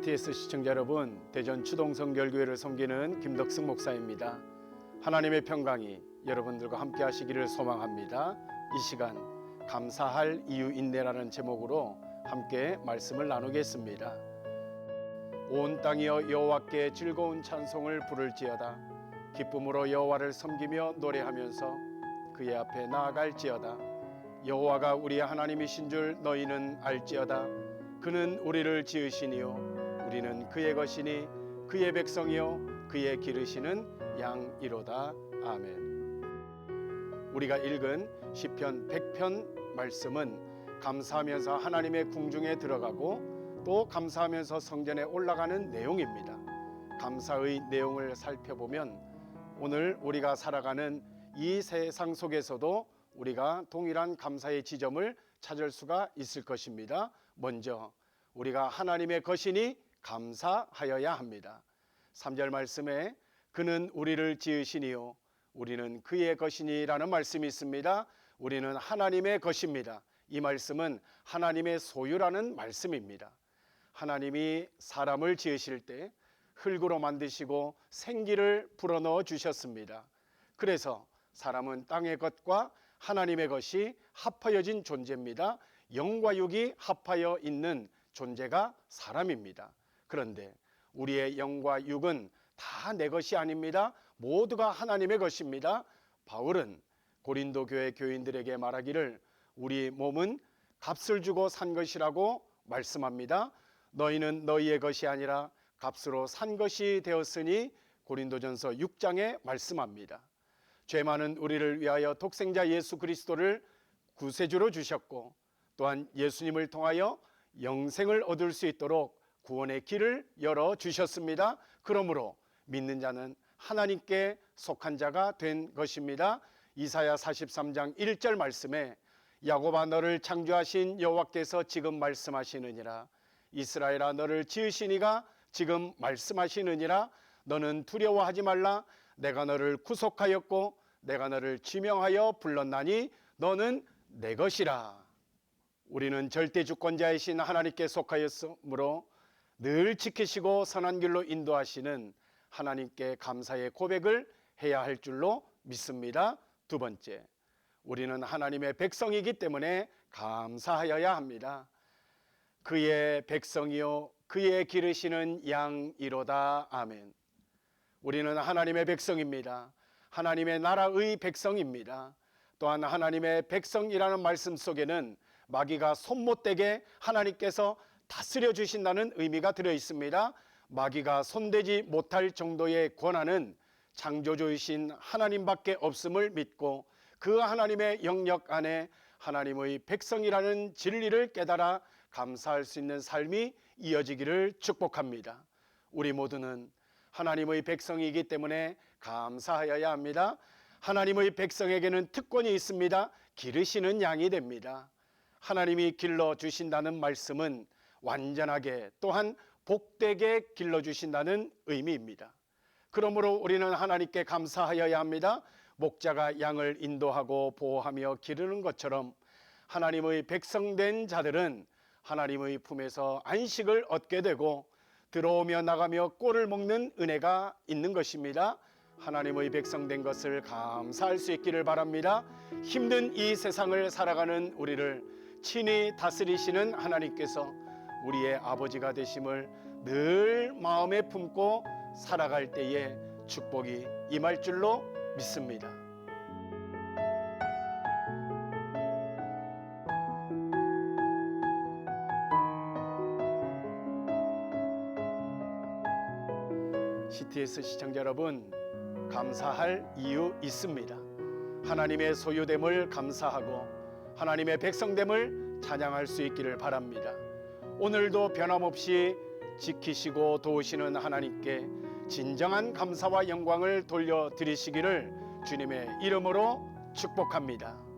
CTS 시청자 여러분, 대전 추동성결교회를 섬기는 김덕승 목사입니다. 하나님의 평강이 여러분들과 함께 하시기를 소망합니다. 이 시간 감사할 이유 인내라는 제목으로 함께 말씀을 나누겠습니다. 온 땅이여 여호와께 즐거운 찬송을 부를지어다 기쁨으로 여호와를 섬기며 노래하면서 그의 앞에 나아갈지어다 여호와가 우리의 하나님이신 줄 너희는 알지어다 그는 우리를 지으시니요 우리는 그의 것이니 그의 백성이요 그의 기르시는 양이로다 아멘 우리가 읽은 시편 100편 말씀은 감사하면서 하나님의 궁중에 들어가고 또 감사하면서 성전에 올라가는 내용입니다. 감사의 내용을 살펴보면 오늘 우리가 살아가는 이 세상 속에서도 우리가 동일한 감사의 지점을 찾을 수가 있을 것입니다. 먼저 우리가 하나님의 것이니 감사하여야 합니다. 3절 말씀에 그는 우리를 지으시니요 우리는 그의 것이니라는 말씀이 있습니다. 우리는 하나님의 것입니다. 이 말씀은 하나님의 소유라는 말씀입니다. 하나님이 사람을 지으실 때 흙으로 만드시고 생기를 불어넣어 주셨습니다. 그래서 사람은 땅의 것과 하나님의 것이 합하여진 존재입니다. 영과 육이 합하여 있는 존재가 사람입니다. 그런데 우리의 영과 육은 다 내 것이 아닙니다. 모두가 하나님의 것입니다. 바울은 고린도 교회 교인들에게 말하기를 우리 몸은 값을 주고 산 것이라고 말씀합니다. 너희는 너희의 것이 아니라 값으로 산 것이 되었으니 고린도전서 6장에 말씀합니다. 죄 많은 우리를 위하여 독생자 예수 그리스도를 구세주로 주셨고 또한 예수님을 통하여 영생을 얻을 수 있도록 구원의 길을 열어 주셨습니다. 그러므로 믿는 자는 하나님께 속한 자가 된 것입니다. 이사야 43장 1절 말씀에 야곱아 너를 창조하신 여호와께서 지금 말씀하시느니라 이스라엘아 너를 지으시니가 지금 말씀하시느니라 너는 두려워하지 말라 내가 너를 구속하였고 내가 너를 지명하여 불렀나니 너는 내 것이라 우리는 절대 주권자이신 하나님께 속하였으므로 늘 지키시고 선한 길로 인도하시는 하나님께 감사의 고백을 해야 할 줄로 믿습니다. 두 번째, 우리는 하나님의 백성이기 때문에 감사하여야 합니다. 그의 백성이요 그의 기르시는 양이로다 아멘. 우리는 하나님의 백성입니다. 하나님의 나라의 백성입니다. 또한 하나님의 백성이라는 말씀 속에는 마귀가 손못대게 하나님께서 다스려 주신다는 의미가 들어 있습니다. 마귀가 손대지 못할 정도의 권한은 창조주이신 하나님밖에 없음을 믿고 그 하나님의 영역 안에 하나님의 백성이라는 진리를 깨달아 감사할 수 있는 삶이 이어지기를 축복합니다. 우리 모두는 하나님의 백성이기 때문에 감사하여야 합니다. 하나님의 백성에게는 특권이 있습니다. 기르시는 양이 됩니다. 하나님이 길러 주신다는 말씀은 완전하게 또한 복되게 길러 주신다는 의미입니다. 그러므로 우리는 하나님께 감사하여야 합니다. 목자가 양을 인도하고 보호하며 기르는 것처럼 하나님의 백성된 자들은 하나님의 품에서 안식을 얻게 되고 들어오며 나가며 꼴을 먹는 은혜가 있는 것입니다. 하나님의 백성된 것을 감사할 수 있기를 바랍니다. 힘든 이 세상을 살아가는 우리를 친히 다스리시는 하나님께서 우리의 아버지가 되심을 늘 마음에 품고 살아갈 때에 축복이 임할 줄로 믿습니다. 시청자 여러분, 감사할 이유 있습니다. 하나님의 소유됨을 감사하고 하나님의 백성됨을 찬양할 수 있기를 바랍니다. 오늘도 변함없이 지키시고 도우시는 하나님께 진정한 감사와 영광을 돌려드리시기를 주님의 이름으로 축복합니다.